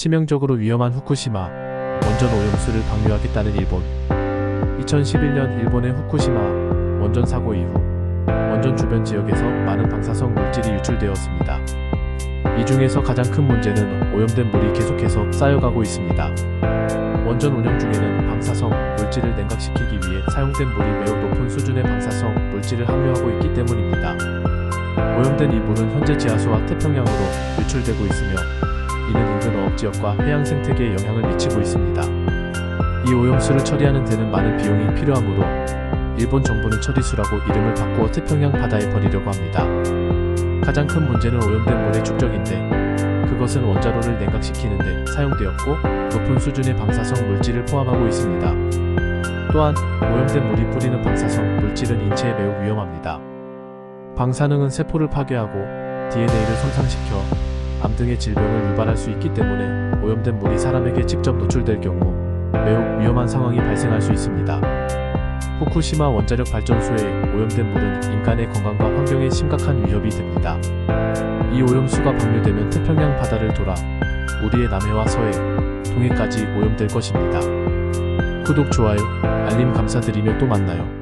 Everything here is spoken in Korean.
치명적으로 위험한 후쿠시마 원전 오염수를 방류하겠다는 일본 2011년 일본의 후쿠시마 원전 사고 이후 원전 주변 지역에서 많은 방사성 물질이 유출되었습니다. 이 중에서 가장 큰 문제는 오염된 물이 계속해서 쌓여가고 있습니다. 원전 운영 중에는 방사성 물질을 냉각시키기 위해 사용된 물이 매우 높은 수준의 방사성 물질을 함유하고 있기 때문입니다. 오염된 이 물은 현재 지하수와 태평양으로 유출되고 있으며 어업 지역과 해양 생태계에 영향을 미치고 있습니다. 이 오염수를 처리하는 데는 많은 비용이 필요하므로 일본 정부는 처리수라고 이름을 바꾸어 태평양 바다에 버리려고 합니다. 가장 큰 문제는 오염된 물의 축적인데 그것은 원자로를 냉각시키는데 사용되었고 높은 수준의 방사성 물질을 포함하고 있습니다. 또한 오염된 물이 뿌리는 방사성 물질은 인체에 매우 위험합니다. 방사능은 세포를 파괴하고 DNA를 손상시켜 암 등의 질병을 유발할 수 있기 때문에 오염된 물이 사람에게 직접 노출될 경우 매우 위험한 상황이 발생할 수 있습니다. 후쿠시마 원자력 발전소의 오염된 물은 인간의 건강과 환경에 심각한 위협이 됩니다. 이 오염수가 방류되면 태평양 바다를 돌아 우리의 남해와 서해, 동해까지 오염될 것입니다. 구독, 좋아요, 알림 감사드리며 또 만나요.